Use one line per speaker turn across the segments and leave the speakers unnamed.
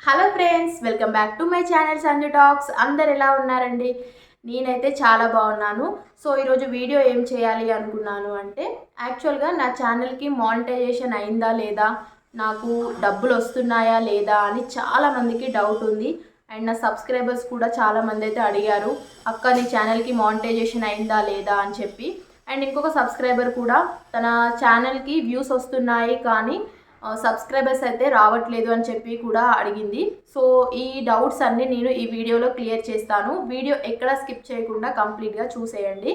Hello friends welcome back to my channel Sanju talks అందరు ఎలా ఉన్నారండి? నేనైతే చాలా బాగున్నాను. సో ఈరోజు వీడియో ఏం చేయాలి అనుకున్నాను అంటే యాక్చువల్గా నా ఛానల్కి మానిటైజేషన్ అయిందా లేదా? నాకు డబ్బులు వస్తున్నాయా లేదా అని చాలా మందికి డౌట్ ఉంది. అండ్ నా సబ్స్క్రైబర్స్ కూడా చాలా మంది అయితే అడిగారు అక్క నీ ఛానల్కి మానిటైజేషన్ అయిందా లేదా? అని చెప్పి. అండ్ ఇంకొక సబ్స్క్రైబర్ కూడా తన ఛానల్కి వ్యూస్ వస్తున్నాయి కానీ సబ్స్క్రైబర్స్ అయితే రావట్లేదు అని చెప్పి కూడా అడిగింది. సో ఈ డౌట్స్ అన్నీ నేను ఈ వీడియోలో క్లియర్ చేస్తాను. వీడియో ఎక్కడ స్కిప్ చేయకుండా కంప్లీట్గా చూసేయండి.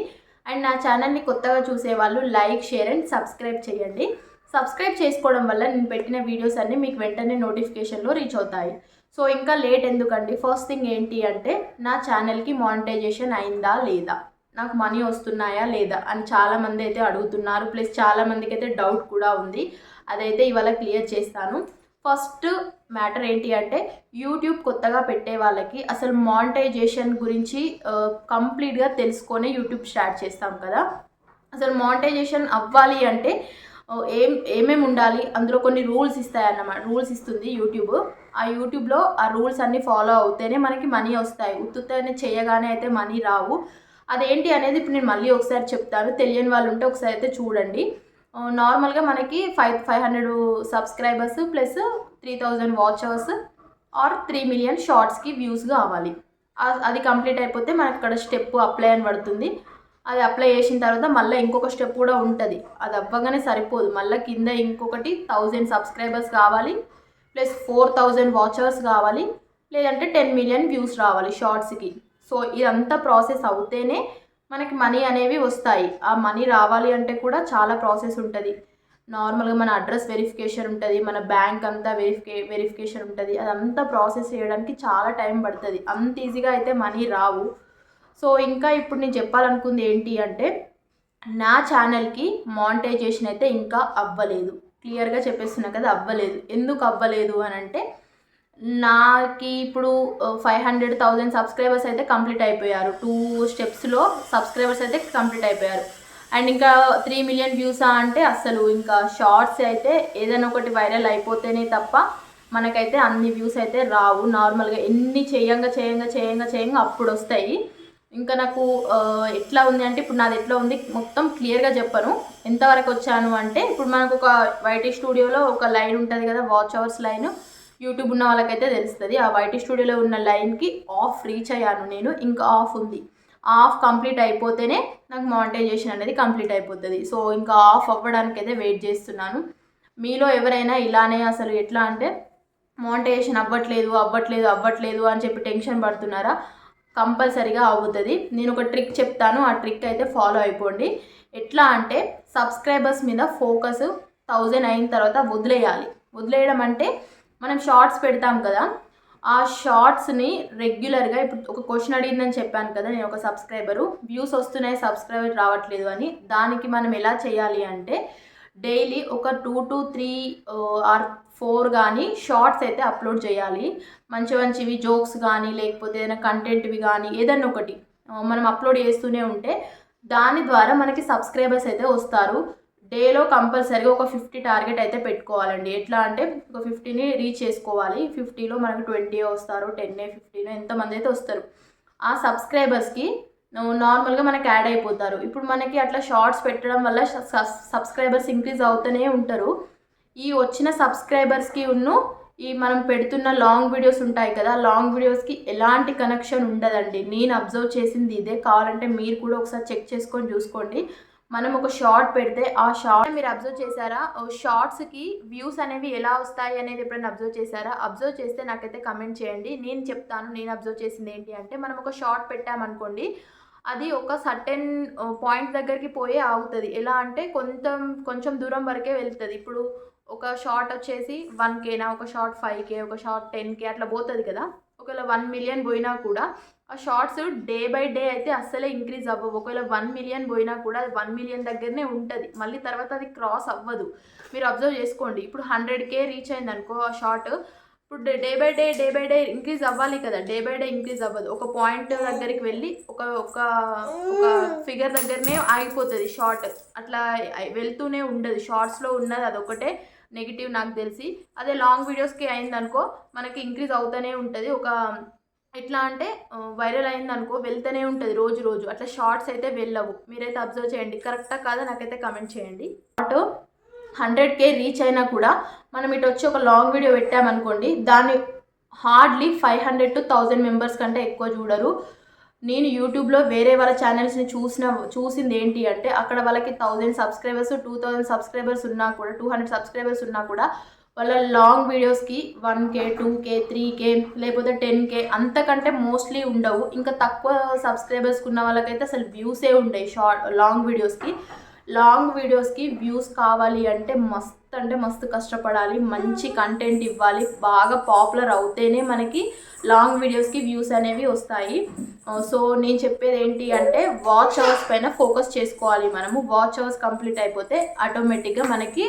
అండ్ నా ఛానల్ని కొత్తగా చూసే వాళ్ళు లైక్ షేర్ అండ్ సబ్స్క్రైబ్ చేయండి. సబ్స్క్రైబ్ చేసుకోవడం వల్ల నేను పెట్టిన వీడియోస్ అన్నీ మీకు వెంటనే నోటిఫికేషన్లో రీచ్ అవుతాయి. సో ఇంకా లేట్ ఎందుకండి? ఫస్ట్ థింగ్ ఏంటి అంటే నా ఛానల్కి మానిటైజేషన్ అయిందా లేదా? నాకు మనీ వస్తున్నాయా లేదా అని చాలామంది అయితే అడుగుతున్నారు. ప్లస్ చాలామందికి అయితే డౌట్ కూడా ఉంది. అదైతే ఇవాళ క్లియర్ చేస్తాను. ఫస్ట్ మ్యాటర్ ఏంటి అంటే యూట్యూబ్ కొత్తగా పెట్టే వాళ్ళకి అసలు మానిటైజేషన్ గురించి కంప్లీట్గా తెలుసుకొని యూట్యూబ్ స్టార్ట్ చేస్తాం కదా. అసలు మానిటైజేషన్ అవ్వాలి అంటే ఏం ఏమేమి ఉండాలి? అందులో కొన్ని రూల్స్ ఇస్తాయన్నమాట రూల్స్ ఇస్తుంది యూట్యూబ్. ఆ యూట్యూబ్లో ఆ రూల్స్ అన్నీ ఫాలో అవుతేనే మనకి మనీ వస్తాయి. ఉత్తుతనే చేయగానే అయితే మనీ రావు. అదేంటి అనేది ఇప్పుడు నేను మళ్ళీ ఒకసారి చెప్తాను. తెలియని వాళ్ళు ఉంటే ఒకసారి అయితే చూడండి. నార్మల్గా మనకి five five hundred subscribers plus three thousand watchers or three million షార్ట్స్కి views కావాలి. అది కంప్లీట్ అయిపోతే మనకి ఇక్కడ స్టెప్ అప్లై అని పడుతుంది. అది అప్లై చేసిన తర్వాత మళ్ళీ ఇంకొక స్టెప్ కూడా ఉంటుంది. అది అవ్వగానే సరిపోదు. మళ్ళీ కింద ఇంకొకటి థౌజండ్ సబ్స్క్రైబర్స్ కావాలి. ప్లస్ ఫోర్ థౌజండ్ వాచర్స్ కావాలి. లేదంటే టెన్ మిలియన్ వ్యూస్ రావాలి షార్ట్స్కి. సో ఇదంతా ప్రాసెస్ అవుతేనే మనకి మనీ అనేవి వస్తాయి. ఆ మనీ రావాలి అంటే కూడా చాలా ప్రాసెస్ ఉంటుంది. నార్మల్గా మన అడ్రస్ వెరిఫికేషన్ ఉంటుంది మన బ్యాంక్ అంతా వెరిఫికే వెరిఫికేషన్ ఉంటుంది. అదంతా ప్రాసెస్ చేయడానికి చాలా టైం పడుతుంది. అంత ఈజీగా అయితే మనీ రావు. సో ఇంకా ఇప్పుడు నేను చెప్పాలనుకుంది ఏంటి అంటే నా ఛానల్కి మానిటైజేషన్ అయితే ఇంకా అవ్వలేదు. క్లియర్గా చెప్పేస్తున్నా కదా అవ్వలేదు. ఎందుకు అవ్వలేదు అని అంటే నాకు ఇప్పుడు ఫైవ్ హండ్రెడ్ థౌజండ్ సబ్స్క్రైబర్స్ అయితే కంప్లీట్ అయిపోయారు. టూ స్టెప్స్లో సబ్స్క్రైబర్స్ అయితే కంప్లీట్ అయిపోయారు. అండ్ ఇంకా త్రీ మిలియన్ వ్యూసా అంటే అసలు ఇంకా షార్ట్స్ అయితే ఏదైనా ఒకటి వైరల్ అయిపోతేనే తప్ప మనకైతే అన్ని వ్యూస్ అయితే రావు. నార్మల్గా ఎన్ని చేయంగా చేయంగా చేయంగా చేయంగా అప్పుడు వస్తాయి. ఇంకా నాకు ఎట్లా ఉంది అంటే ఇప్పుడు నాది ఎట్లా ఉంది మొత్తం క్లియర్గా చెప్పను. ఎంతవరకు వచ్చాను అంటే ఇప్పుడు మనకు ఒక వైటీ స్టూడియోలో ఒక లైన్ ఉంటుంది కదా వాచ్ అవర్స్ లైన్ యూట్యూబ్ ఉన్న వాళ్ళకైతే తెలుస్తుంది. ఆ వైటీ స్టూడియోలో ఉన్న లైన్కి ఆఫ్ రీచ్ అయ్యాను నేను. ఇంకా ఆఫ్ ఉంది. ఆఫ్ కంప్లీట్ అయిపోతేనే నాకు మానిటైజేషన్ అనేది కంప్లీట్ అయిపోతుంది. సో ఇంకా ఆఫ్ అవ్వడానికి అయితే వెయిట్ చేస్తున్నాను. మీలో ఎవరైనా ఇలానే అసలు ఎట్లా అంటే మానిటైజేషన్ అవ్వట్లేదు అవ్వట్లేదు అవ్వట్లేదు అని చెప్పి టెన్షన్ పడుతున్నారా? కంపల్సరీగా అవుతుంది. నేను ఒక ట్రిక్ చెప్తాను. ఆ ట్రిక్ అయితే ఫాలో అయిపోండి. ఎట్లా అంటే సబ్స్క్రైబర్స్ మీద ఫోకస్ థౌజండ్ అయిన తర్వాత వదిలేయాలి. వదిలేయడం అంటే మనం షార్ట్స్ పెడతాం కదా ఆ షార్ట్స్ని రెగ్యులర్గా ఇప్పుడు ఒక క్వశ్చన్ అడిగిందని చెప్పాను కదా నేను ఒక సబ్స్క్రైబరు వ్యూస్ వస్తున్నాయి సబ్స్క్రైబర్ రావట్లేదు అని దానికి మనం ఎలా చేయాలి అంటే డైలీ ఒక two to three or four కానీ షార్ట్స్ అయితే అప్లోడ్ చేయాలి. మంచి మంచివి జోక్స్ కానీ లేకపోతే ఏదైనా కంటెంట్వి కానీ ఏదైనా ఒకటి మనం అప్లోడ్ చేస్తూనే ఉంటే దాని ద్వారా మనకి సబ్స్క్రైబర్స్ అయితే వస్తారు. డేలో కంపల్సరీగా ఒక ఫిఫ్టీ టార్గెట్ అయితే పెట్టుకోవాలండి. ఎట్లా అంటే ఒక ఫిఫ్టీని రీచ్ చేసుకోవాలి. ఫిఫ్టీలో మనకు ట్వంటీ వస్తారు టెన్ ఫిఫ్టీన్ ఎంతమంది అయితే వస్తారు. ఆ సబ్స్క్రైబర్స్కి నార్మల్గా మనకి యాడ్ అయిపోతారు. ఇప్పుడు మనకి అట్లా షార్ట్స్ పెట్టడం వల్ల సబ్స్క్రైబర్స్ ఇంక్రీజ్ అవుతూనే ఉంటారు. ఈ వచ్చిన సబ్స్క్రైబర్స్కి ఉన్ను ఈ మనం పెడుతున్న లాంగ్ వీడియోస్ ఉంటాయి కదా లాంగ్ వీడియోస్కి ఎలాంటి కనెక్షన్ ఉండదండి. నేను అబ్జర్వ్ చేసింది ఇదే. కావాలంటే మీరు కూడా ఒకసారి చెక్ చేసుకొని చూసుకోండి. మనం ఒక షార్ట్ పెడితే ఆ షార్ట్ మీరు అబ్జర్వ్ చేశారా? షార్ట్స్కి వ్యూస్ అనేవి ఎలా వస్తాయి అనేది ఎప్పుడైనా అబ్జర్వ్ చేశారా? అబ్జర్వ్ చేస్తే నాకైతే కమెంట్ చేయండి. నేను చెప్తాను నేను అబ్జర్వ్ చేసింది ఏంటి అంటే మనం ఒక షార్ట్ పెట్టామనుకోండి అది ఒక సర్టెన్ పాయింట్ దగ్గరికి పోయే ఆగుతుంది. ఎలా అంటే కొంచెం కొంచెం దూరం వరకే వెళ్తుంది. ఇప్పుడు ఒక షార్ట్ వచ్చేసి వన్ కేనా ఒక షార్ట్ ఫైవ్ కే ఒక షార్ట్ టెన్ కే అట్లా పోతుంది కదా. ఒకవేళ వన్ మిలియన్ పోయినా కూడా ఆ షార్ట్స్ డే బై డే అయితే అస్సలే ఇంక్రీజ్ అవ్వవు. ఒకవేళ వన్ మిలియన్ పోయినా కూడా అది వన్ మిలియన్ దగ్గరనే ఉంటుంది. మళ్ళీ తర్వాత అది క్రాస్ అవ్వదు. మీరు అబ్జర్వ్ చేసుకోండి. ఇప్పుడు హండ్రెడ్ కే రీచ్ అయింది అనుకో ఆ షార్ట్ ఇప్పుడు day by day day by day increase అవ్వాలి కదా. డే బై డే ఇంక్రీజ్ అవ్వదు. ఒక పాయింట్ దగ్గరికి వెళ్ళి ఒక ఒక ఒక ఫిగర్ దగ్గరనే ఆగిపోతుంది షార్ట్ అట్లా వెళ్తూనే ఉండదు. షార్ట్స్లో ఉన్నది అదొకటే నెగిటివ్ నాకు తెలిసి. అదే లాంగ్ వీడియోస్కి అయిందనుకో మనకి ఇంక్రీజ్ అవుతూనే ఉంటుంది. ఒక ఎట్లా అంటే వైరల్ అయిందనుకో వెళ్తూనే ఉంటుంది రోజు రోజు. అట్లా షార్ట్స్ అయితే వెళ్ళవు. మీరైతే అబ్జర్వ్ చేయండి. కరెక్టా కాదా? నాకైతే కమెంట్ చేయండి. ఆటో హండ్రెడ్ కే రీచ్ అయినా కూడా మనం ఇటు వచ్చి ఒక లాంగ్ వీడియో పెట్టామనుకోండి దాన్ని hardly five hundred to thousand members కంటే ఎక్కువ చూడరు. నేను యూట్యూబ్లో వేరే వాళ్ళ ఛానల్స్ని చూసిన చూసింది ఏంటి అంటే అక్కడ వాళ్ళకి thousand subscribers two thousand subscribers ఉన్నా కూడా టూ హండ్రెడ్ సబ్స్క్రైబర్స్ ఉన్నా కూడా వాళ్ళ లాంగ్ వీడియోస్కి one K two K three K లేకపోతే టెన్ కే అంతకంటే మోస్ట్లీ ఉండవు. ఇంకా తక్కువ సబ్స్క్రైబర్స్ ఉన్న వాళ్ళకైతే అసలు వ్యూసే ఉండవు షార్ట్ లాంగ్ వీడియోస్కి. లాంగ్ వీడియోస్కి వ్యూస్ కావాలి అంటే మస్తు అంటే మస్తు కష్టపడాలి మంచి కంటెంట్ ఇవ్వాలి బాగా పాపులర్ అవుతేనే మనకి లాంగ్ వీడియోస్కి వ్యూస్ అనేవి వస్తాయి. సో నేను చెప్పేది ఏంటి అంటే వాచ్ అవర్స్ పైన ఫోకస్ చేసుకోవాలి మనము. వాచ్ అవర్స్ కంప్లీట్ అయిపోతే ఆటోమేటిక్గా మనకి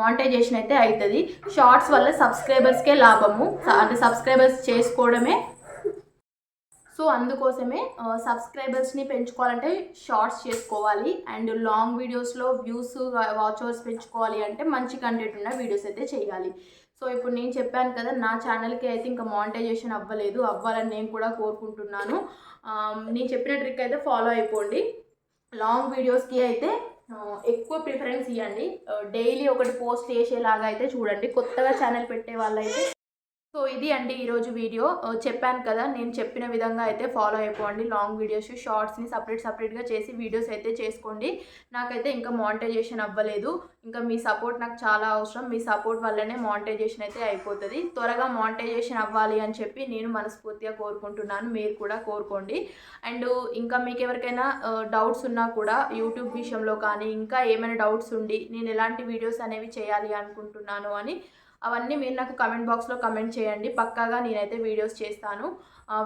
మానిటైజేషన్ అయితే అవుతుంది షార్ట్స్ వల్ల సబ్స్క్రైబర్స్కే లాభము. అంటే సబ్స్క్రైబర్స్ చేసుకోవడమే సో అందుకోసమే సబ్స్క్రైబర్స్ని పెంచుకోవాలంటే షార్ట్స్ చేసుకోవాలి అండ్ లాంగ్ వీడియోస్లో వ్యూస్ వాచర్స్ పెంచుకోవాలి అంటే మంచి కంటెంట్ ఉన్న వీడియోస్ అయితే చేయాలి. సో ఇప్పుడు నేను చెప్పాను కదా నా ఛానల్కి అయితే ఇంకా మానిటైజేషన్ అవ్వలేదు అవ్వాలని నేను కూడా కోరుకుంటున్నాను. నేను చెప్పిన ట్రిక్ అయితే ఫాలో అయిపోండి. లాంగ్ వీడియోస్కి అయితే ఎక్కువ ప్రిఫరెన్స్ ఇవ్వండి డైలీ ఒకటి పోస్ట్ చేసేలాగా అయితే చూడండి. కొత్తగా ఛానల్ పెట్టే వాళ్ళైతే సో ఇది అండి ఈరోజు వీడియో. చెప్పాను కదా నేను చెప్పిన విధంగా అయితే ఫాలో అయిపోండి. లాంగ్ వీడియోస్ షార్ట్స్ని సపరేట్ సపరేట్గా చేసి వీడియోస్ అయితే చేసుకోండి. నాకైతే ఇంకా మానిటైజేషన్ అవ్వలేదు. ఇంకా మీ సపోర్ట్ నాకు చాలా అవసరం. మీ సపోర్ట్ వల్లనే మానిటైజేషన్ అయితే అయిపోతుంది. త్వరగా మానిటైజేషన్ అవ్వాలి అని చెప్పి నేను మనస్ఫూర్తిగా కోరుకుంటున్నాను. మీరు కూడా కోరుకోండి. అండ్ ఇంకా మీకు ఎవరికైనా డౌట్స్ ఉన్నా కూడా యూట్యూబ్ విషయంలో కానీ ఇంకా ఏమైనా డౌట్స్ ఉండి నేను ఎలాంటి వీడియోస్ అనేవి చేయాలి అనుకుంటున్నాను అని అవన్నీ మీరు నాకు కమెంట్ బాక్స్లో కమెంట్ చేయండి. పక్కాగా నేనైతే వీడియోస్ చేస్తాను.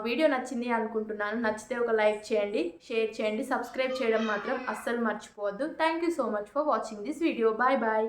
వీడియో నచ్చింది అనుకుంటున్నాను. నచ్చితే ఒక లైక్ చేయండి షేర్ చేయండి. సబ్స్క్రైబ్ చేయడం మాత్రం అస్సలు మర్చిపోవద్దు. Thank you so much for watching this video bye bye